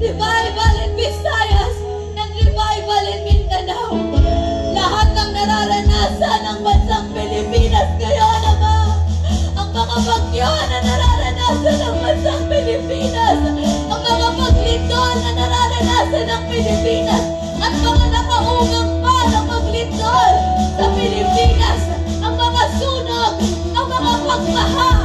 revival in Visayas, and revival in Mindanao. Lahat ng nararanasan ng bansang Pilipinas ngayon, Ama. Ang mga bagyo na nararanasan ng bansang Pilipinas. Ang mga paglindol na nararanasan ng Pilipinas. At mga nakaugang pa ng paglindol sa Pilipinas. Ang mga sunog, ang mga pagbaha.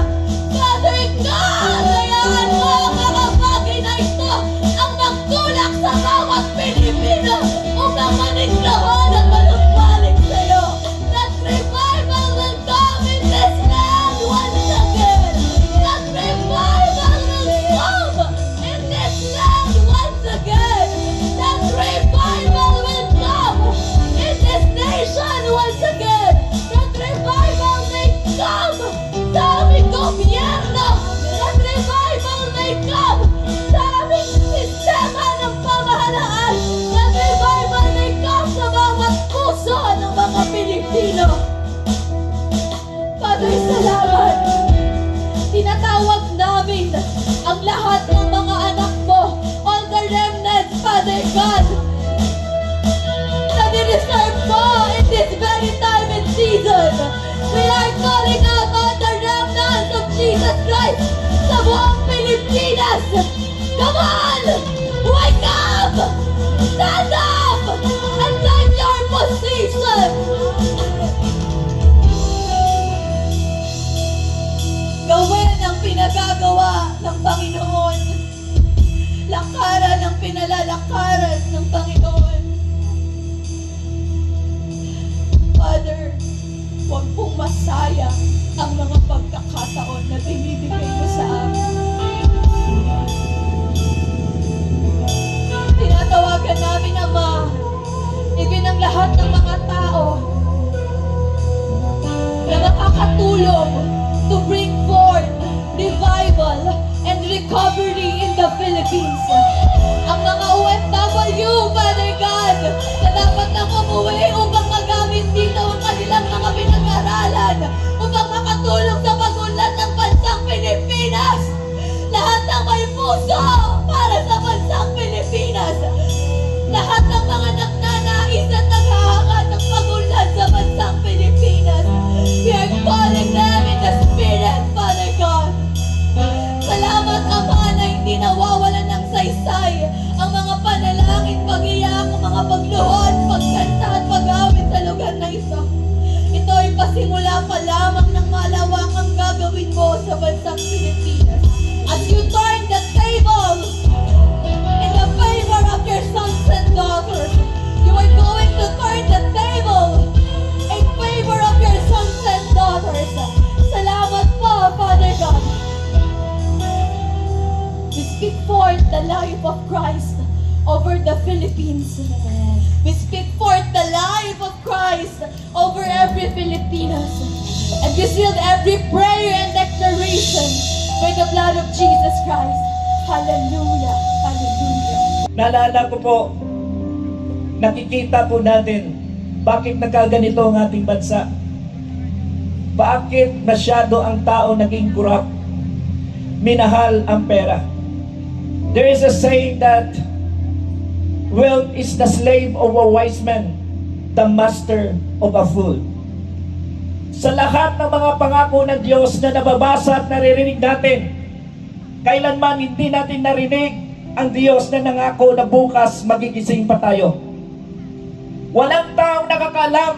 老婆 puso Christ. Hallelujah. Hallelujah. Naalala ko po, nakikita po natin bakit nagkaganito ang ating bansa. Bakit masyado ang tao naging corrupt? Minahal ang pera. There is a saying that wealth is the slave of a wise man, the master of a fool. Sa lahat ng mga pangako ng Diyos na nababasa at naririnig natin, kailanman hindi natin narinig ang Diyos na nangako na bukas magigising pa tayo. Walang taong nakakalam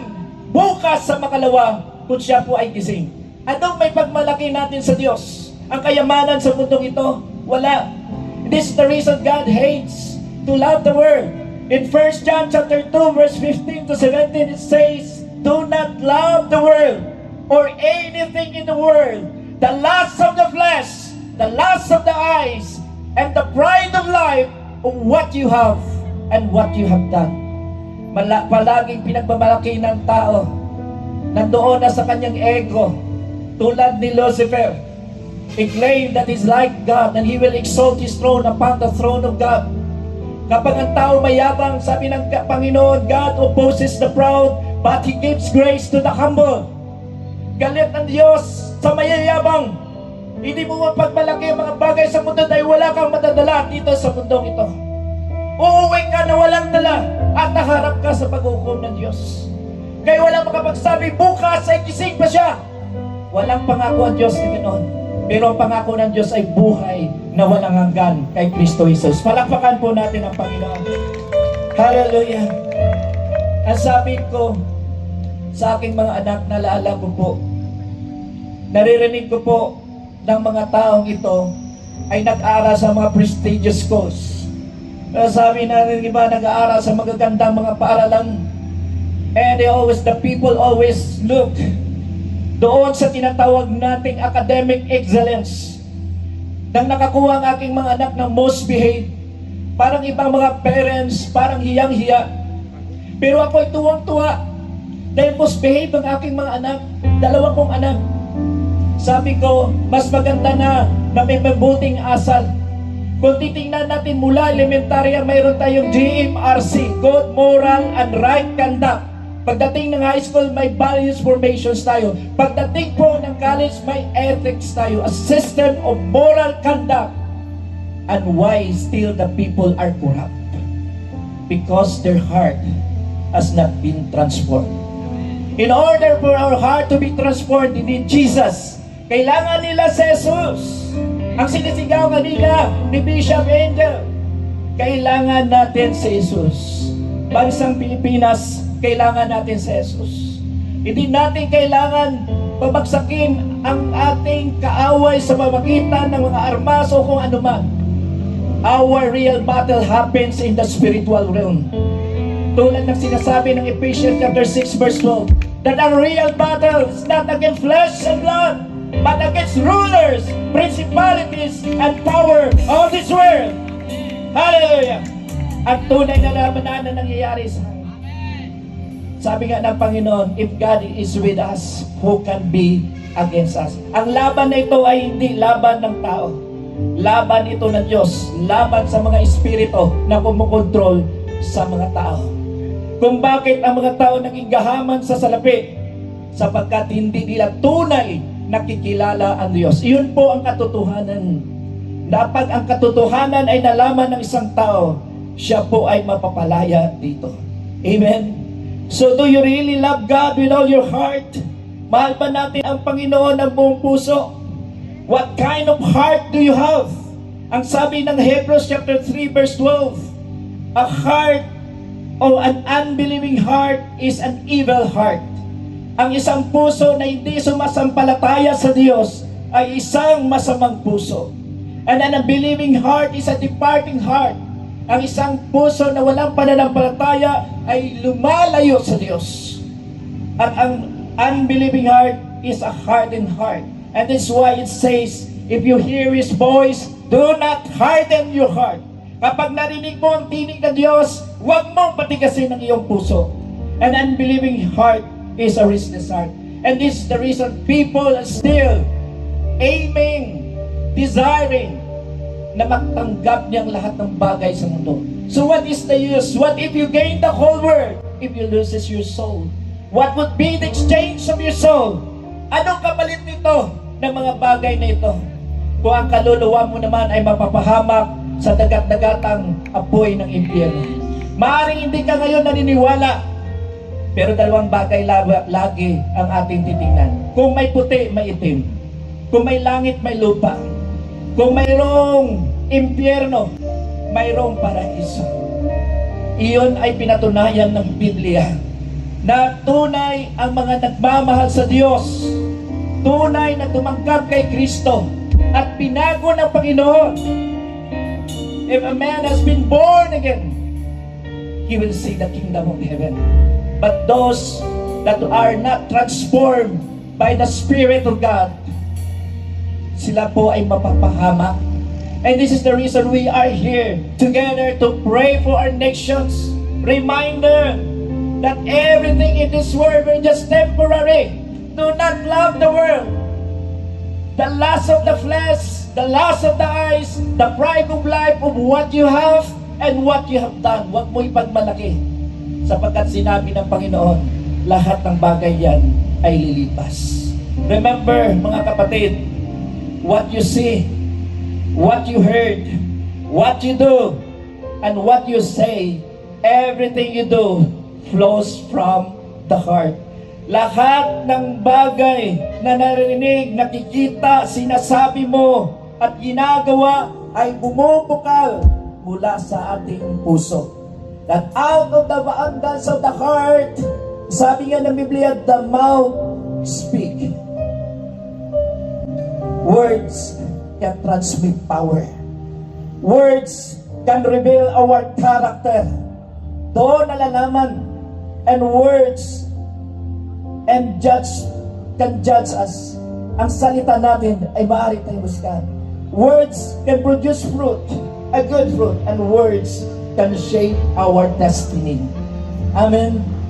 bukas sa makalawa kung siya po ay gising. Anong may pagmalaki natin sa Diyos? Ang kayamanan sa mundong ito? Wala. This is the reason God hates to love the world. In 1 John chapter 2 verse 15 to 17 it says, Do not love the world or anything in the world. The lust of the flesh, the lust of the eyes, and the pride of life of what you have and what you have done. Mala- palaging pinagmamalaki ng tao. Nandoon na sa kanyang ego. Tulad ni Lucifer. He claimed that he's like God and he will exalt his throne upon the throne of God. Kapag ang tao mayabang, sabi ng Panginoon, God opposes the proud, but He gives grace to the humble. Galit ng Diyos sa mayayabang. Hindi mo mapagmalaki ang mga bagay sa mundo dahil wala kang madadala dito sa mundong ito. uuwi ka na walang dala at naharap ka sa paghukom ng Diyos. Kaya walang makapagsabi, bukas ay gising pa siya. Walang pangako ang Diyos na ganoon. Pero ang pangako ng Diyos ay buhay na walang hanggan kay Kristo Jesus. Palakpakan po natin ang Panginoon. Hallelujah. Ang sabi ko sa aking mga anak, naalala ko po, naririnig ko po ng mga taong ito ay nag-aral sa mga prestigious schools. Pero sabi na rin iba nag-aaral sa magagandang mga paaralan. And they always, the people always look doon sa tinatawag nating academic excellence. Nang nakakuha ang aking mga anak ng most behaved, parang ibang mga parents, parang hiyang-hiya. Pero ako'y tuwang-tuwa dahil most behaved ang aking mga anak, dalawa kong anak. Sabi ko, mas maganda na na may mabuting asal. Kung titingnan natin mula elementarya, mayroon tayong GMRC, Good Moral and Right Conduct. Pagdating ng high school, may values formations tayo. Pagdating po ng college, may ethics tayo. A system of moral conduct. And why still the people are corrupt? Because their heart has not been transformed. In order for our heart to be transformed, we need Jesus. Kailangan nila si Jesus. Ang sinisigaw kanina ni Bishop Angel, kailangan natin si Jesus. Bansang Pilipinas, kailangan natin si Jesus. Hindi natin kailangan pabagsakin ang ating kaaway sa pamagitan ng mga armas o kung ano man. Our real battle happens in the spiritual realm. Tulad ng sinasabi ng Ephesians chapter 6 verse 12, that our real battle is not against flesh and blood, but against rulers, principalities, and power of this world. Hallelujah! Ang tunay na labanan na nangyayari sa akin. Sabi nga ng Panginoon, if God is with us, who can be against us? Ang laban na ito ay hindi laban ng tao. Laban ito ng Diyos. Laban sa mga espiritu na kumukontrol sa mga tao. Kung bakit ang mga tao naging gahaman sa salapi sapagkat hindi nila tunay nakikilala ang Diyos. Iyon po ang katotohanan. Na pag ang katotohanan ay nalaman ng isang tao, siya po ay mapapalaya dito. Amen? So do you really love God with all your heart? Mahal ba natin ang Panginoon ng buong puso? What kind of heart do you have? Ang sabi ng Hebrews chapter 3 verse 12, a heart o an unbelieving heart is an evil heart. Ang isang puso na hindi sumasampalataya sa Diyos ay isang masamang puso. And an unbelieving heart is a departing heart. Ang isang puso na walang pananampalataya ay lumalayo sa Diyos. At ang unbelieving heart is a hardened heart. And this is why it says, if you hear His voice, do not harden your heart. Kapag narinig mo ang tinig ng Diyos, huwag mong patigasin ang iyong puso. An unbelieving heart is a restless heart. And this is the reason people are still aiming, desiring na matanggap niyang lahat ng bagay sa mundo. So what is the use? What if you gain the whole world if you loses your soul? What would be the exchange of your soul? Anong kapalit nito ng mga bagay na ito? Kung ang kaluluwa mo naman ay mapapahamak sa dagat-dagatang apoy ng impyerno. Maaring hindi ka ngayon naniniwala, pero dalawang bagay la- lagi ang ating titingnan. Kung may puti, may itim. Kung may langit, may lupa. Kung mayroong impyerno, mayroong paraiso. Iyon ay pinatunayan ng Biblia na tunay ang mga nagmamahal sa Diyos, tunay na tumanggap kay Kristo at pinago ng Panginoon. If a man has been born again, he will see the kingdom of heaven. But those that are not transformed by the Spirit of God, sila po ay mapapahamak. And this is the reason we are here together to pray for our nations. Reminder that everything in this world is just temporary. Do not love the world. The lust of the flesh, the lust of the eyes, the pride of life of what you have and what you have done. Huwag mo ipagmalaki. Sapagkat sinabi ng Panginoon, lahat ng bagay yan ay lilipas. Remember, mga kapatid, what you see, what you heard, what you do, and what you say, everything you do flows from the heart. Lahat ng bagay na narinig, nakikita, sinasabi mo at ginagawa ay bumubukal mula sa ating puso. That out of the abundance of the heart, sabi nga ng Biblia, the mouth speak. Words can transmit power. Words can reveal our character. Doon nalalaman. And words and judge can judge us. Ang salita natin ay maaari tayong muskan. Words can produce fruit, a good fruit, and words can shape our destiny. Amen.